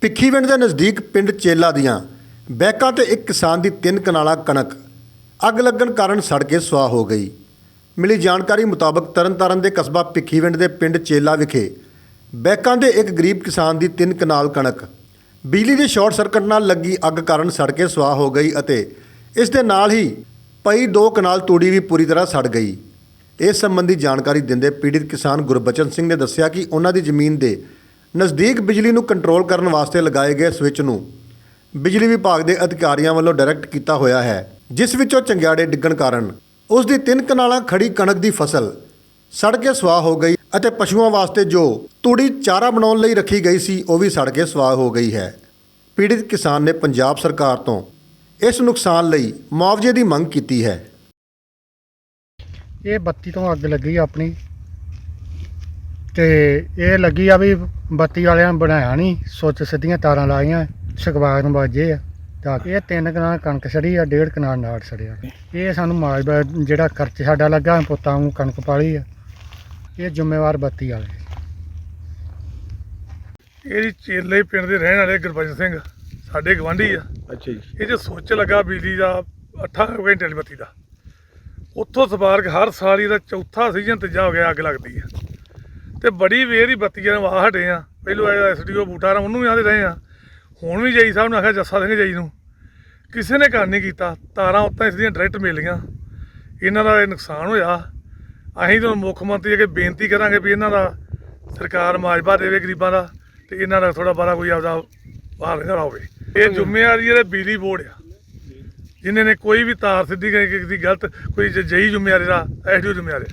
ਭਿੱਖੀਵਿੰਡ ਦੇ ਨਜ਼ਦੀਕ ਪਿੰਡ ਚੇਲਾ ਦੀਆਂ ਬੈਕਾਂ ਤੇ ਇੱਕ ਕਿਸਾਨ ਦੀ ਤਿੰਨ ਕਨਾਲਾ ਕਣਕ ਅੱਗ ਲੱਗਣ ਕਾਰਨ ਸੜ ਕੇ ਸੁਆਹ ਹੋ ਗਈ। ਮਿਲੀ ਜਾਣਕਾਰੀ ਮੁਤਾਬਕ ਤਰਨਤਾਰਨ ਦੇ ਕਸਬਾ ਭਿੱਖੀਵਿੰਡ ਦੇ ਪਿੰਡ ਚੇਲਾ ਵਿਖੇ ਬੈਕਾਂ ਦੇ ਇੱਕ ਗਰੀਬ ਕਿਸਾਨ ਦੀ ਤਿੰਨ ਕਨਾਲ ਕਣਕ ਬਿਜਲੀ ਦੇ ਸ਼ਾਰਟ ਸਰਕਟ ਨਾਲ ਲੱਗੀ ਅੱਗ ਕਾਰਨ ਸੜ ਕੇ ਸੁਆਹ ਹੋ ਗਈ ਅਤੇ ਇਸ ਦੇ ਨਾਲ ਹੀ ਪਈ ਦੋ ਕਨਾਲ ਤੂੜੀ ਵੀ ਪੂਰੀ ਤਰ੍ਹਾਂ ਸੜ ਗਈ। ਇਸ ਸੰਬੰਧੀ ਜਾਣਕਾਰੀ ਦਿੰਦੇ ਪੀੜਿਤ ਕਿਸਾਨ ਗੁਰਬਚਨ ਸਿੰਘ ਨੇ ਦੱਸਿਆ ਕਿ ਉਹਨਾਂ ਦੀ ਜ਼ਮੀਨ ਦੇ ਨਜ਼ਦੀਕ ਬਿਜਲੀ ਨੂੰ ਕੰਟਰੋਲ ਕਰਨ ਵਾਸਤੇ ਲਗਾਏ ਗਏ ਸਵਿੱਚ ਨੂੰ ਬਿਜਲੀ ਵਿਭਾਗ ਦੇ ਅਧਿਕਾਰੀਆਂ ਵੱਲੋਂ ਡਾਇਰੈਕਟ ਕੀਤਾ ਹੋਇਆ ਹੈ, ਜਿਸ ਵਿੱਚੋਂ ਚੰਗਿਆੜੇ ਡਿੱਗਣ ਕਾਰਨ ਉਸ ਦੀ ਤਿੰਨ ਕਨਾਲਾਂ ਖੜੀ ਕਣਕ ਦੀ ਫਸਲ ਸੜ ਕੇ ਸੁਆਹ ਹੋ ਗਈ ਅਤੇ ਪਸ਼ੂਆਂ ਵਾਸਤੇ ਜੋ ਤੂੜੀ ਚਾਰਾ ਬਣਾਉਣ ਲਈ ਰੱਖੀ ਗਈ ਸੀ, ਉਹ ਵੀ ਸੜ ਕੇ ਸੁਆਹ ਹੋ ਗਈ ਹੈ। ਪੀੜਿਤ ਕਿਸਾਨ ਨੇ ਪੰਜਾਬ ਸਰਕਾਰ ਤੋਂ ਇਸ ਨੁਕਸਾਨ ਲਈ ਮੁਆਵਜ਼ੇ ਦੀ ਮੰਗ ਕੀਤੀ ਹੈ। ਇਹ ਬੱਤੀ ਤੋਂ ਅੱਗ ਲੱਗੀ ਆਪਣੀ। ਤੇ ਇਹ ਲੱਗੀ ਆ ਵੀ ਬੱਤੀ ਵਾਲਿਆਂ ਨੇ ਬਣਾਇਆ ਨਹੀਂ ਸੁੱਚ ਸਿੱਧੀਆਂ ਤਾਰਾਂ ਲਾਈਆਂ ਸਕਵਾਰ ਨੂੰ ਵੱਜੇ ਆ। ਤਾਂ ਇਹ ਤਿੰਨ ਕਨਾਲ ਕਣਕ ਸੜੀ ਆ ਡੇਢ ਕਨਾਲ ਨਾੜ ਸੜਿਆ। ਇਹ ਸਾਨੂੰ ਮਾਜਬਾ ਜਿਹੜਾ ਖਰਚ ਸਾਡਾ ਲੱਗਾ ਪੁੱਤਾਂ ਨੂੰ ਕਣਕ ਪਾਲੀ ਆ। ਇਹ ਜ਼ਿੰਮੇਵਾਰ ਬੱਤੀ ਵਾਲੇ। ਇਹ ਜੀ ਚੇਲੇ ਪਿੰਡ ਦੇ ਰਹਿਣ ਵਾਲੇ ਗੁਰਬਚਨ ਸਿੰਘ ਸਾਡੇ ਗਵਾਂਢੀ ਆ। ਅੱਛਾ ਜੀ। ਇਹ ਜੋ ਸੁੱਚ ਲੱਗਾ ਬਿਜਲੀ ਦਾ 8 ਘੰਟੇ ਵਾਲੀ ਬੱਤੀ ਦਾ। ਉੱਥੋਂ ਸਪਾਰਕ ਹਰ ਸਾਲ ਹੀ ਦਾ ਚੌਥਾ ਸੀਜ਼ਨ ਤੀਜਾ ਹੋ ਗਿਆ ਅੱਗ ਲੱਗਦੀ ਆ। ਤੇ ਬੜੀ ਵੇਰ ਹੀ ਬੱਤੀਆਂ ਨੂੰ ਆ ਹਟੇ ਆ। ਪਹਿਲੋਂ ਐਸਡੀਓ ਬੂਟਾ ਰਾਮ ਉਹਨੂੰ ਵੀ ਆਦੇ ਰਹੇ ਆ। ਹੁਣ ਵੀ ਜਈ ਸਾਹਿਬ ਨੇ ਆਖਿਆ ਜੱਸਾ ਸਿੰਘ ਜਈ ਨੂੰ। ਕਿਸੇ ਨੇ ਕੰਮ ਨਹੀਂ ਕੀਤਾ ਤਾਰਾਂ ਉੱਤਾਂ ਇਸ ਦੀਆਂ ਡਾਇਰੈਕਟ ਮਿਲ ਗਈਆਂ। ਇਹਨਾਂ ਦਾ ਇਹ ਨੁਕਸਾਨ ਹੋਇਆ। ਅਸੀਂ ਤਾਂ ਮੁੱਖ ਮੰਤਰੀ ਅੱਗੇ ਬੇਨਤੀ ਕਰਾਂਗੇ ਵੀ ਇਹਨਾਂ ਦਾ ਸਰਕਾਰ ਮਾਜਬਾ ਦੇਵੇ ਗਰੀਬਾਂ ਦਾ ਤੇ ਇਹਨਾਂ ਦਾ ਥੋੜਾ ਬਾਰਾ ਕੋਈ ਆਪਦਾ ਬਾਹਰ ਨਾ ਹੋਵੇ ਇਹ ਜ਼ਿੰਮੇਵਾਰੀ ਇਹਦੇ ਬਿਜਲੀ ਬੋਰਡ ਆ। ਜਿਨ੍ਹਾਂ ਨੇ ਕੋਈ ਵੀ ਤਾਰ ਸਿੱਧੀ ਕੀਤੀ ਗਲਤ ਕੋਈ ਜਈ ਜ਼ਿੰਮੇਵਾਰੀ ਦਾ ਐਸਡੀਓ ਜ਼ਿੰਮੇਵਾਰੀ